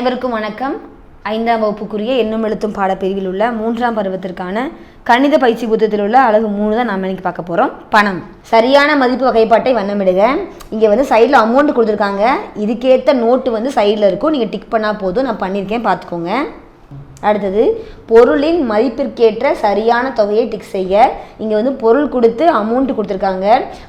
அனைவருக்கும் வணக்கம். ஐந்தாம் வகுப்புக்குரிய எண்ணும் எழுத்தும் பாடப்பிரிவில் உள்ள மூன்றாம் பருவத்திற்கான கணித பயிற்சி புத்தகத்தில் உள்ள அழகு மூணு தான் நாம் இன்னைக்கு பார்க்க போகிறோம் பணம். சரியான மதிப்பு வகைப்பாட்டை வண்ணமிடுக. இங்கே வந்து சைடில் அமௌண்ட் கொடுத்துருக்காங்க. இதுக்கேற்ற நோட்டு வந்து சைடில் இருக்கும். நீங்கள் டிக் பண்ணால் போதும். நான் பண்ணியிருக்கேன். பார்த்துக்கோங்க. அடுத்தது பொருளின் மதிப்பிற்கேற்ற சரியான தொகையை டிக் செய்ய இங்கே வந்து பொருள் கொடுத்து அமௌண்ட் கொடுத்துருக்காங்க.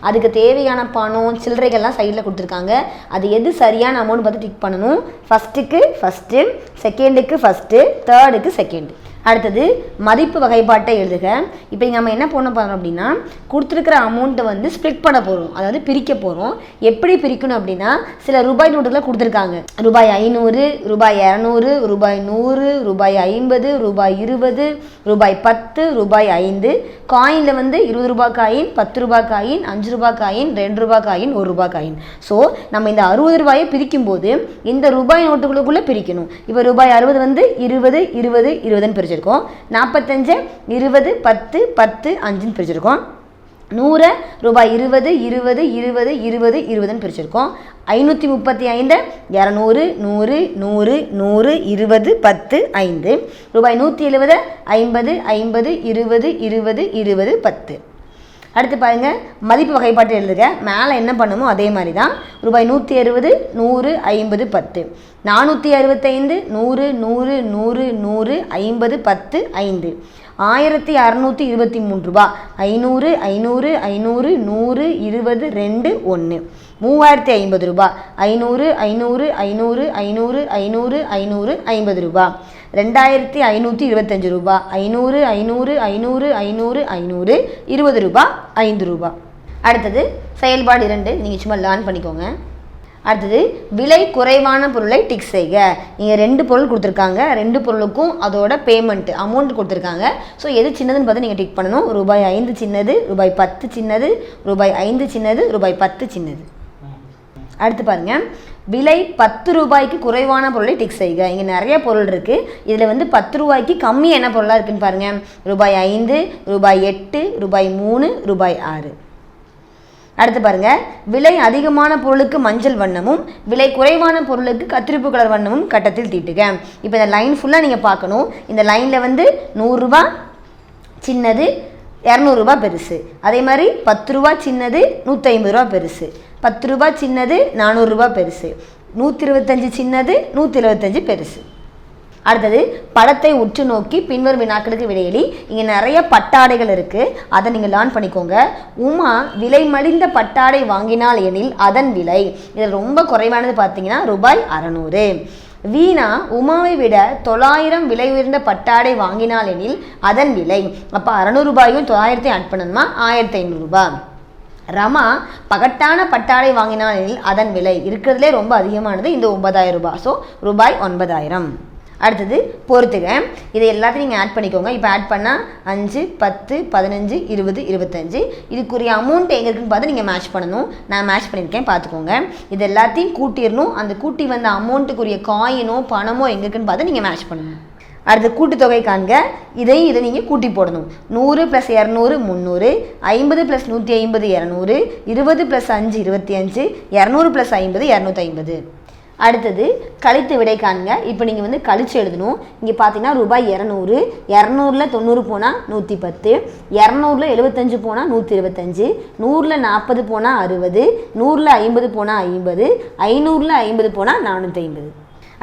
அதுக்கு தேவையான பணம் சில்லறைகள்லாம் சைடில் கொடுத்துருக்காங்க. அது எது சரியான அமௌண்ட் பார்த்து டிக் பண்ணணும்? ஃபஸ்ட்டுக்கு ஃபஸ்ட்டு செகண்டுக்கு ஃபஸ்ட்டு தேர்டுக்கு செகண்ட் அடுத்தது மதிப்பு வகைப்பாட்டை எழுதுக. இப்போ நம்ம என்ன பண்ண போகிறோம் அப்படின்னா கொடுத்துருக்கிற அமௌண்ட்டை வந்து ஸ்ப்ளிட் பண்ண போகிறோம் அதாவது பிரிக்க போகிறோம் எப்படி பிரிக்கணும் அப்படின்னா சில ரூபாய் நோட்டுகளை கொடுத்துருக்காங்க. ரூபாய் ஐநூறு ரூபாய் இரநூறு ரூபாய் நூறு ரூபாய் ஐம்பது ரூபாய் இருபது ரூபாய் பத்து ரூபாய் ஐந்து. காயினில் வந்து இருபது ரூபாய் காயின் பத்து ரூபாய் காயின் அஞ்சு ரூபாய் காயின் ரெண்டு ரூபாய் காயின் ஒரு ரூபாய் காயின் ஸோ நம்ம இந்த அறுபது ரூபாயை பிரிக்கும் போது இந்த ரூபாய் நோட்டுகளுக்குள்ளே பிரிக்கணும். இப்போ ரூபாய் அறுபது வந்து இருபது இருபது இருபதுன்னு பிரிச்சிருக்கோம். நாற்பத்தஞ்சு இருபது பத்து பத்து அஞ்சுன்னு பிரிச்சிருக்கோம். நூறு ரூபாய் இருபது இருபது இருபது இருபது இருபதுன்னு பிரிச்சிருக்கோம். ஐநூற்றி முப்பத்தி ஐந்து இரநூறு நூறு நூறு நூறு இருபது பத்து ஐந்து. ரூபாய் நூற்றி எழுபது ஐம்பது ஐம்பது இருபது இருபது இருபது பத்து. அடுத்து பாருங்க மதிப்பு வகைப்பாட்டு எழுதுக. மேலே என்ன பண்ணுமோ அதே மாதிரி தான் ரூபாய் நூற்றி அறுபது நூறு ஐம்பது பத்து. நானூற்றி அறுபத்தைந்து நூறு நூறு நூறு நூறு ஐம்பது பத்து ஐந்து. ஆயிரத்தி அறநூற்றி இருபத்தி மூணு ரூபா. ஐநூறு ஐநூறு ஐநூறு நூறு இருபது ரெண்டு ஒன்று மூவாயிரத்தி ஐம்பது ரூபா. ஐநூறு ஐநூறு ஐநூறு ஐநூறு ஐநூறு ஐநூறு ஐம்பது ரூபா. ரெண்டாயிரத்தி ஐநூற்றி இருபத்தஞ்சு ரூபா. ஐநூறு ஐநூறு ஐநூறு ஐநூறு ஐநூறு இருபது ரூபா ஐந்து ரூபா. அடுத்தது செயல்பாடு இரண்டு. நீங்கள் சும்மா லேர்ன் பண்ணிக்கோங்க. அடுத்தது விலை குறைவான பொருளை டிக் செய்க. நீங்கள் ரெண்டு பொருள் கொடுத்துருக்காங்க. ரெண்டு பொருளுக்கும் அதோட பேமெண்ட்டு அமௌண்ட் கொடுத்துருக்காங்க. ஸோ எது சின்னதுன்னு பார்த்து நீங்கள் டிக் பண்ணணும். ரூபாய் ஐந்து சின்னது ரூபாய் பத்து சின்னது ரூபாய் ஐந்து சின்னது ரூபாய் பத்து சின்னது. அடுத்து பாருங்கள் விலை பத்து ரூபாய்க்கு குறைவான பொருளை டிக் செய்க. இங்கே நிறைய பொருள் இருக்குது இதில் வந்து பத்து ரூபாய்க்கு கம்மி என்ன பொருளாக இருக்குன்னு பாருங்கள் ரூபாய் ஐந்து ரூபாய் எட்டு ரூபாய் மூணு ரூபாய் ஆறு. அடுத்து பாருங்க. விலை அதிகமான பொருளுக்கு மஞ்சள் வண்ணமும் விலை குறைவான பொருளுக்கு கத்திரிப்பு கலர் வண்ணமும் கட்டத்தில் தீட்டுக. இப்போ இந்த லைன் ஃபுல்லாக நீங்கள் பார்க்கணும். இந்த லைனில் வந்து நூறுரூபா சின்னது இரநூறுபா பெருசு. அதே மாதிரி பத்து ரூபா சின்னது நூற்றி ஐம்பது ரூபா பெருசு. பத்து ரூபா சின்னது நானூறுரூபா பெருசு. நூற்றி இருபத்தஞ்சி சின்னது நூற்றி இருபத்தஞ்சி பெருசு. அடுத்தது படத்தை உற்று நோக்கி பின்வரும் வினாக்களுக்கு விடையளி இங்கே நிறைய பட்டாடைகள் இருக்குது அதை நீங்கள் லேர்ன் பண்ணிக்கோங்க. உமா விலை மலிந்த பட்டாடை வாங்கினால் எனில் அதன் விலை. இதில் ரொம்ப குறைவானது பார்த்தீங்கன்னா ரூபாய் அறநூறு. வீணா உமாவை விட தொள்ளாயிரம் விலை உயர்ந்த பட்டாடை வாங்கினால் எனில் அதன் விலை. அப்போ அறநூறு ரூபாயும் தொள்ளாயிரத்தையும் ஆட் பண்ணணுமா? ஆயிரத்தி ஐநூறுரூபா ரமா பகட்டான பட்டாடை வாங்கினாலில் அதன் விலை இருக்கிறதுலே ரொம்ப அதிகமானது இந்த ஒன்பதாயிரம் ரூபாய். ஸோ ரூபாய் ஒன்பதாயிரம். அடுத்தது பொறுத்துக. இதை எல்லாத்தையும் நீங்கள் ஆட் பண்ணிக்கோங்க. இப்போ ஆட் பண்ணால் அஞ்சு பத்து பதினஞ்சு இருபது இருபத்தஞ்சு. இதுக்குரிய அமௌண்ட் எங்கே இருக்குன்னு பார்த்து நீங்கள் மேட்ச் பண்ணணும். நான் மேட்ச் பண்ணியிருக்கேன் பார்த்துக்கோங்க. இது எல்லாத்தையும் கூட்டிடணும். அந்த கூட்டி வந்த அமௌண்ட்டுக்குரிய காயினோ பணமோ எங்கே இருக்குன்னு பார்த்து நீங்கள் மேட்ச் பண்ணணும். அடுத்து கூட்டுத்தொகை காண்க. இதையும் இதை நீங்கள் கூட்டி போடணும். நூறு ப்ளஸ் இரநூறு முந்நூறு. ஐம்பது ப்ளஸ் நூற்றி ஐம்பது இரநூறு. இருபது ப்ளஸ் அஞ்சு இருபத்தி அஞ்சு. இரநூறு ப்ளஸ் ஐம்பது இரநூத்தி ஐம்பது. அடுத்தது கழித்து விடை காண்க. இப்போ நீங்கள் வந்து கழித்து எழுதணும். இங்கே பார்த்தீங்கன்னா ரூபாய் இரநூறு. இரநூறில் தொண்ணூறு போனால் நூற்றி பத்து. இரநூறில் எழுபத்தஞ்சு போனால் நூற்றி இருபத்தஞ்சு. நூறில் நாற்பது போனால் அறுபது. நூறில் ஐம்பது போனால் ஐம்பது. ஐநூறில் ஐம்பது போனால் நானூற்றி ஐம்பது.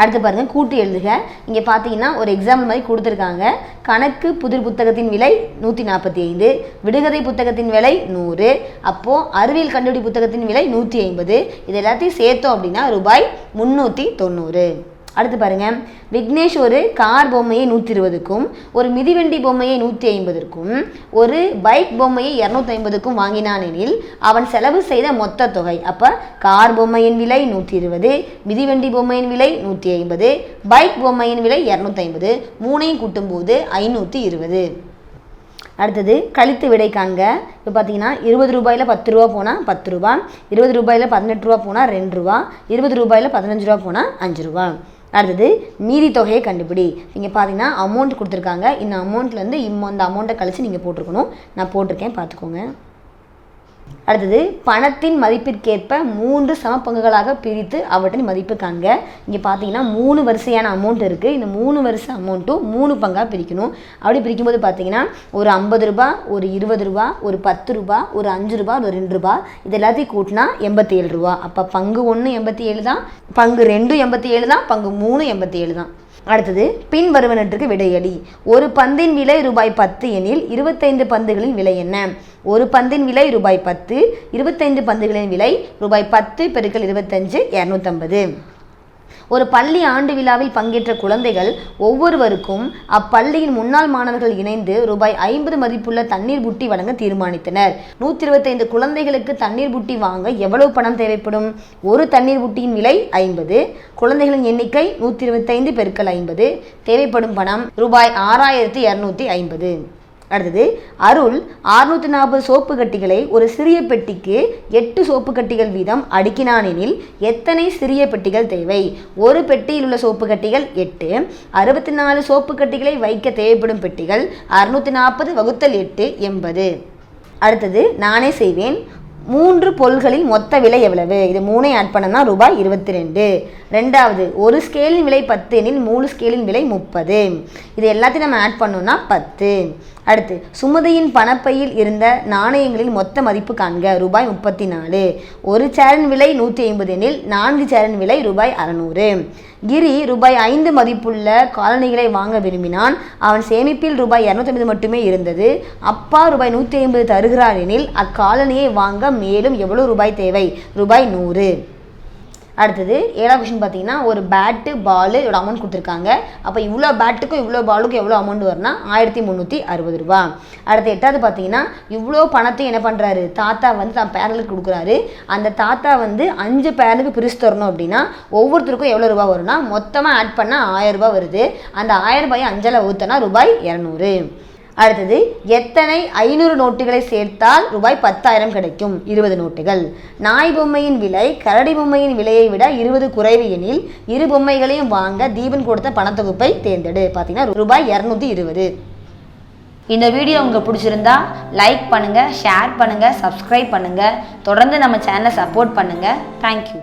அடுத்து பாருங்கள் கூட்டு எழுதுக. இங்கே பார்த்தீங்கன்னா ஒரு எக்ஸாம்பிள் மாதிரி கொடுத்துருக்காங்க. கணக்கு புதிர் புத்தகத்தின் விலை நூற்றி நாற்பத்தி ஐந்து விடுகதை புத்தகத்தின் விலை நூறு அப்போது அறிவியல் கண்டுபிடி புத்தகத்தின் விலை நூற்றி ஐம்பது. இது எல்லாத்தையும் சேர்த்தோம் அப்படின்னா ரூபாய் முந்நூற்றி தொண்ணூறு. அடுத்து பாருங்கள் விக்னேஷ் ஒரு கார் பொம்மையை நூற்றி இருபதுக்கும் ஒரு மிதிவண்டி பொம்மையை நூற்றி ஐம்பதுக்கும் ஒரு பைக் பொம்மையை இரநூத்தி ஐம்பதுக்கும் வாங்கினான் எனில் அவன் செலவு செய்த மொத்த தொகை அப்போ கார் பொம்மையின் விலை நூற்றி இருபது மிதிவண்டி பொம்மையின் விலை நூற்றி ஐம்பது பைக் பொம்மையின் விலை இரநூத்தி ஐம்பது மூணையும் கூட்டும்போது ஐநூற்றி இருபது அடுத்தது கழித்து விடை காண்க. இப்போ பார்த்தீங்கன்னா இருபது ரூபாயில் பத்து ரூபா போனால் பத்து ரூபா இருபது ரூபாயில் பதினெட்டு ரூபா போனால் ரெண்டு ரூபா இருபது ரூபாயில் பதினஞ்சு ரூபா போனால் அஞ்சு ரூபா. அடுத்தது மீதி தொகையை கண்டுபிடி. இங்கே பார்த்தீங்கன்னா அமௌண்ட் கொடுத்துருக்காங்க. இந்த அமௌண்ட்லேருந்து இம்ம அந்த அமௌண்ட்டை கழித்து நீங்கள் போட்டிருக்கணும். நான் போட்டிருக்கேன் பார்த்துக்கோங்க அடுத்தது பணத்தின் மதிப்பிற்கேற்ப மூன்று சம பங்குகளாக பிரித்து அவற்றின் மதிப்பு காண்க இங்கே பார்த்தீங்கன்னா மூணு வரிசையான அமௌண்ட் இருக்குது இந்த மூணு வரிசை அமௌண்ட்டும் மூணு பங்காக பிரிக்கணும். அப்படி பிரிக்கும்போது பார்த்தீங்கன்னா ஒரு ஐம்பது ரூபா ஒரு இருபது ரூபா ஒரு பத்து ரூபா ஒரு அஞ்சு ரூபா ஒரு ரெண்டு ரூபா இது எல்லாத்தையும் கூட்டினா எண்பத்தி ஏழு ரூபா. அப்போ பங்கு ஒன்று எண்பத்தி ஏழு தான் பங்கு ரெண்டும் எண்பத்தி ஏழு தான் பங்கு மூணு எண்பத்தி ஏழு தான். அடுத்தது பின் வருவனற்றுக்கு விடையடி. ஒரு பந்தின் விலை ரூபாய் பத்து எனில் இருபத்தைந்து பந்துகளின் விலை என்ன? ஒரு பந்தின் விலை ரூபாய் பத்து இருபத்தைந்து பந்துகளின் விலை ரூபாய் பத்து பெருக்கல் இருபத்தஞ்சு இரநூத்தம்பது. ஒரு பள்ளி ஆண்டு விழாவில் பங்கேற்ற குழந்தைகள் ஒவ்வொருவருக்கும் அப்பள்ளியின் முன்னாள் மாணவர்கள் இணைந்து ரூபாய் ஐம்பது மதிப்புள்ள தண்ணீர் புட்டி வழங்க தீர்மானித்தனர். நூற்றி இருபத்தைந்து குழந்தைகளுக்கு தண்ணீர் புட்டி வாங்க எவ்வளவு பணம் தேவைப்படும்? ஒரு தண்ணீர் புட்டியின் விலை ஐம்பது குழந்தைகளின் எண்ணிக்கை நூற்றி இருபத்தைந்து பெருக்கல் ஐம்பது தேவைப்படும் பணம் ரூபாய் ஆறாயிரத்தி இரநூத்தி ஐம்பது. அடுத்தது அருள் அறுநூற்றி நாற்பது சோப்பு கட்டிகளை ஒரு சிறிய பெட்டிக்கு எட்டு சோப்பு கட்டிகள் வீதம் அடுக்கினானெனில் எத்தனை சிறிய பெட்டிகள் தேவை? ஒரு பெட்டியில் உள்ள சோப்பு கட்டிகள் எட்டு அறுபத்தி நாலு சோப்பு கட்டிகளை வைக்க தேவைப்படும் பெட்டிகள் அறுநூற்றி நாற்பது வகுத்தல் எட்டு எண்பது. அடுத்தது நானே செய்வேன். மூன்று பொருள்களின் மொத்த விலை எவ்வளவு? இது மூணை ஆட் பண்ணனா ரூபாய் இருபத்தி ரெண்டு ரெண்டாவது ஒரு ஸ்கேலின் விலை பத்து எனில் மூணு ஸ்கேலின் விலை முப்பது. இது எல்லாத்தையும் நம்ம ஆட் பண்ணோம்னா பத்து. அடுத்து சுமதியின் பணப்பையில் இருந்த நாணயங்களின் மொத்த மதிப்பு காண்க. ரூபாய் முப்பத்தி நாலு. ஒரு சேரின் விலை நூற்றி ஐம்பது எனில் நான்கு சேரின் விலை ரூபாய் அறநூறு. கிரி ரூபாய் ஐந்து மதிப்புள்ள காலணிகளை வாங்க விரும்பினான். அவன் சேமிப்பில் ரூபாய் இரநூத்தம்பது மட்டுமே இருந்தது. அப்பா ரூபாய் நூற்றி ஐம்பது தருகிறார் எனில் அக்காலணியை வாங்க மேலும் எவ்வளோ ரூபாய் தேவை? ரூபாய் நூறு. அடுத்தது ஏழாவது கொஷின் பார்த்தீங்கன்னா ஒரு பேட்டு பாலு இதோட அமௌண்ட் கொடுத்துருக்காங்க. அப்போ இவ்வளோ பேட்டுக்கும் இவ்வளோ பாலுக்கும் எவ்வளோ அமௌண்ட் வரும்னா ஆயிரத்தி முந்நூற்றி அறுபது ரூபா. அடுத்து எட்டாவது பார்த்தீங்கன்னா இவ்வளோ பணத்தையும் என்ன பண்ணுறாரு தாத்தா வந்து தான் பேரலுக்கு கொடுக்குறாரு. அந்த தாத்தா வந்து அஞ்சு பேரலுக்கு பிரித்து தரணும் அப்படின்னா ஒவ்வொருத்தருக்கும் எவ்வளோ ரூபா வரும்னா மொத்தமாக ஆட் பண்ணால் ஆயிரம் ரூபாய் வருது. அந்த ஆயிரம் ரூபாயை அஞ்சலை ஊற்றினா ரூபாய் இரநூறு. அடுத்தது எத்தனை ஐநூறு நோட்டுகளை சேர்த்தால் ரூபாய் பத்தாயிரம் கிடைக்கும்? இருபது நோட்டுகள். நாய் பொம்மையின் விலை கரடி பொம்மையின் விலையை விட இருபது குறைவு எனில் இரு பொம்மைகளையும் வாங்க தீபன் கொடுத்த பணத்தொகுப்பை தேர்ந்தெடு. பார்த்தீங்கன்னா ரூபாய் இரநூத்தி இருபது. இந்த வீடியோ உங்களுக்கு பிடிச்சிருந்தா லைக் பண்ணுங்கள் ஷேர் பண்ணுங்கள் சப்ஸ்கிரைப் பண்ணுங்கள் தொடர்ந்து நம்ம சேனலை சப்போர்ட் பண்ணுங்கள் தேங்க்யூ